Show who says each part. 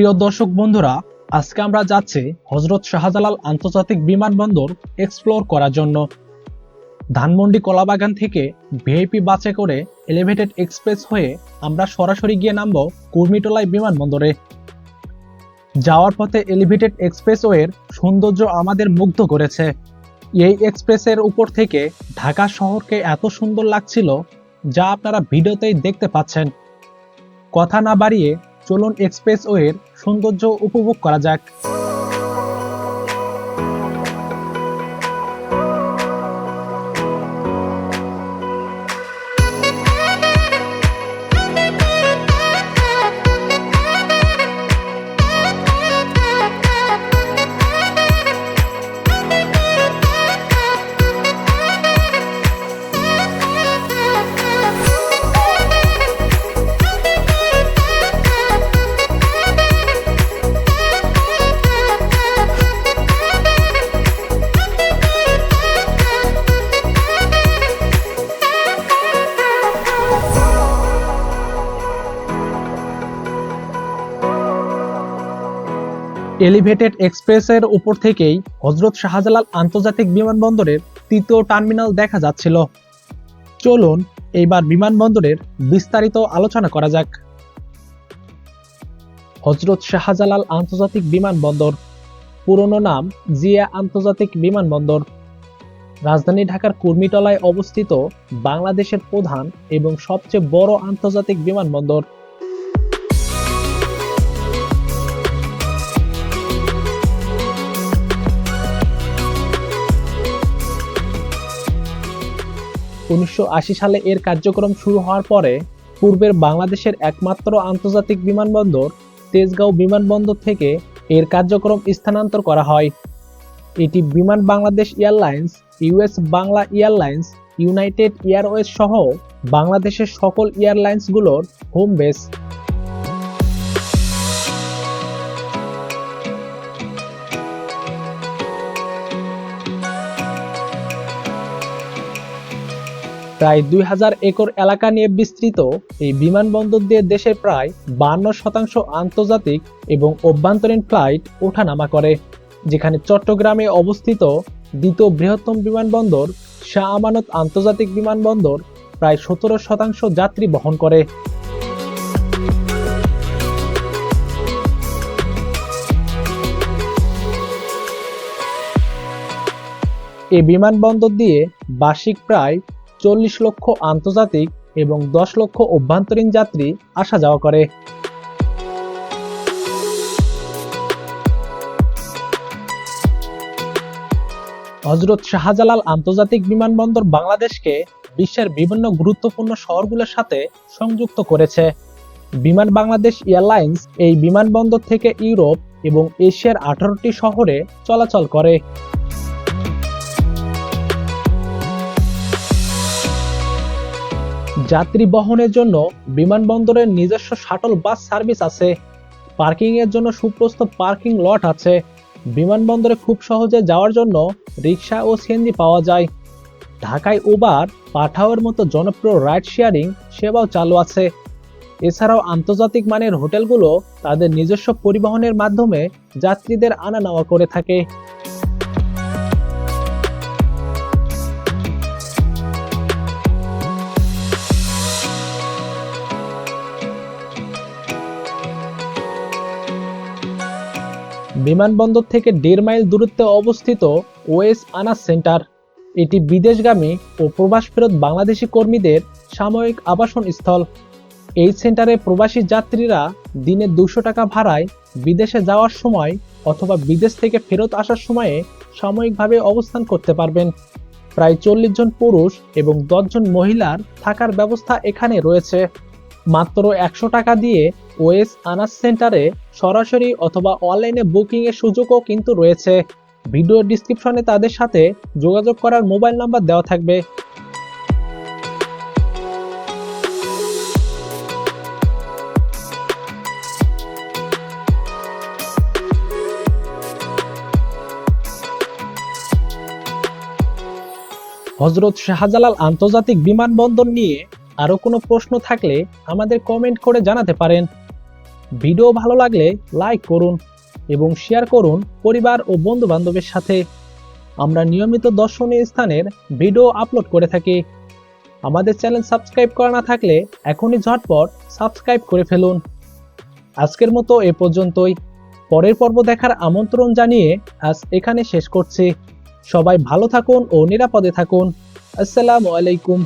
Speaker 1: প্রিয় দর্শক বন্ধুরা, আজকে আমরা যাচ্ছি হজরত শাহজালাল আন্তর্জাতিক বিমানবন্দর এক্সপ্লোর করার জন্য। ধানমন্ডি কলাবাগান থেকে ভিআইপি বাসে করে এলিভেটেড এক্সপ্রেস হয়ে আমরা সরাসরি গিয়ে নামব কুর্মিটোলাই বিমানবন্দরে। যাওয়ার পথে এলিভেটেড এক্সপ্রেসওয়ের সৌন্দর্য আমাদের মুগ্ধ করেছে। এই এক্সপ্রেসের উপর থেকে ঢাকা শহরকে এত সুন্দর লাগছিল যা আপনারা ভিডিওতেই দেখতে পাচ্ছেন। কথা না বাড়িয়ে চলুন এক্সপ্রেসওয়ের সৌন্দর্য উপভোগ করা যাক। এলিভেটেড এক্সপ্রেসের উপর থেকেই হজরত শাহজালাল আন্তর্জাতিক বিমানবন্দরের তৃতীয় টার্মিনাল দেখা যাচ্ছিল। চলুন এইবার বিমানবন্দরের বিস্তারিত আলোচনা করা যাক। হজরত শাহজালাল আন্তর্জাতিক বিমানবন্দর, পুরনো নাম জিয়া আন্তর্জাতিক বিমানবন্দর। রাজধানী ঢাকার কুর্মিটলায় অবস্থিত বাংলাদেশের প্রধান এবং সবচেয়ে বড় আন্তর্জাতিক বিমানবন্দর। উনিশশো আশি সালে এর কার্যক্রম শুরু হওয়ার পরে পূর্বের বাংলাদেশের একমাত্র আন্তর্জাতিক বিমানবন্দর তেজগাঁও বিমানবন্দর থেকে এর কার্যক্রম স্থানান্তর করা হয়। এটি Biman Bangladesh Airlines US Bangla Airlines, United Airways সহ বাংলাদেশের সকল এয়ারলাইন্সগুলোর হোম বেস। প্রায় দুই হাজার একর এলাকা নিয়ে বিস্তৃত এই বিমানবন্দর দিয়ে দেশের প্রায় বান্ন শতাংশ আন্তর্জাতিক এবং অভ্যন্তরীণ ফ্লাইট ওঠানামা করে, যেখানে চট্টগ্রামে অবস্থিত দ্বিতীয় বৃহত্তম বিমানবন্দর শাহ আমানত আন্তর্জাতিক বিমানবন্দর প্রায় সতেরো শতাংশ যাত্রী বহন করে। এই বিমানবন্দর দিয়ে বার্ষিক প্রায় চল্লিশ লক্ষ আন্তর্জাতিক এবং দশ লক্ষ অভ্যন্তরীণ যাত্রী আসা যাওয়া করে। হজরত শাহজালাল আন্তর্জাতিক বিমানবন্দর বাংলাদেশকে বিশ্বের বিভিন্ন গুরুত্বপূর্ণ শহরগুলোর সাথে সংযুক্ত করেছে। বিমান বাংলাদেশ এয়ারলাইন্স এই বিমানবন্দর থেকে ইউরোপ এবং এশিয়ার আঠারোটি শহরে চলাচল করে। যাত্রী বহনের জন্য বিমানবন্দরের নিজস্ব শাটল বাস সার্ভিস আছে। পার্কিং এর জন্য সুপ্রস্ত পার্কিং লট আছে। বিমানবন্দরে খুব সহজে যাওয়ার জন্য রিক্সা ও সিএনজি পাওয়া যায়। ঢাকায় উবার, পাঠাওয়ের মতো জনপ্রিয় রাইড শেয়ারিং সেবাও চালু আছে। এছাড়াও আন্তর্জাতিক মানের হোটেলগুলো তাদের নিজস্ব পরিবহনের মাধ্যমে যাত্রীদের আনা নেওয়া করে থাকে। বিমানবন্দর থেকে দেড় মাইল দূরত্বে অবস্থিত ওয়েস আনা সেন্টার। এটি বিদেশগামী ও প্রবাস ফেরত বাংলাদেশি কর্মীদের সাময়িক আবাসন স্থল। এই সেন্টারে প্রবাসী যাত্রীরা দিনে দুশো টাকা ভাড়ায় বিদেশে যাওয়ার সময় অথবা বিদেশ থেকে ফেরত আসার সময়ে সাময়িকভাবে অবস্থান করতে পারবেন। প্রায় চল্লিশ জন পুরুষ এবং দশজন মহিলার থাকার ব্যবস্থা এখানে রয়েছে। মাত্র একশো টাকা দিয়ে ওয়েস আনাস সেন্টারে সরাসরি অথবা অনলাইনে বুকিং এর সুযোগও কিন্তু রয়েছে। ভিডিও ডিসক্রিপশনে তাদের সাথে যোগাযোগ করার মোবাইল নাম্বার দেওয়া থাকবে। হজরত শাহজালাল আন্তর্জাতিক বিমানবন্দর নিয়ে আরও কোনো প্রশ্ন থাকলে আমাদের কমেন্ট করে জানাতে পারেন। ভিডিও ভালো লাগলে লাইক করুন এবং শেয়ার করুন পরিবার ও বন্ধু বান্ধবের সাথে। আমরা নিয়মিত দর্শনীয় স্থানের ভিডিও আপলোড করে থাকি। আমাদের চ্যানেল সাবস্ক্রাইব করা না থাকলে এখনই ঝটপট সাবস্ক্রাইব করে ফেলুন। আজকের মতো এ পর্যন্তই। পরের পর্ব দেখার আমন্ত্রণ জানিয়ে আজ এখানে শেষ করছি। সবাই ভালো থাকুন ও নিরাপদে থাকুন। আসসালামু আলাইকুম।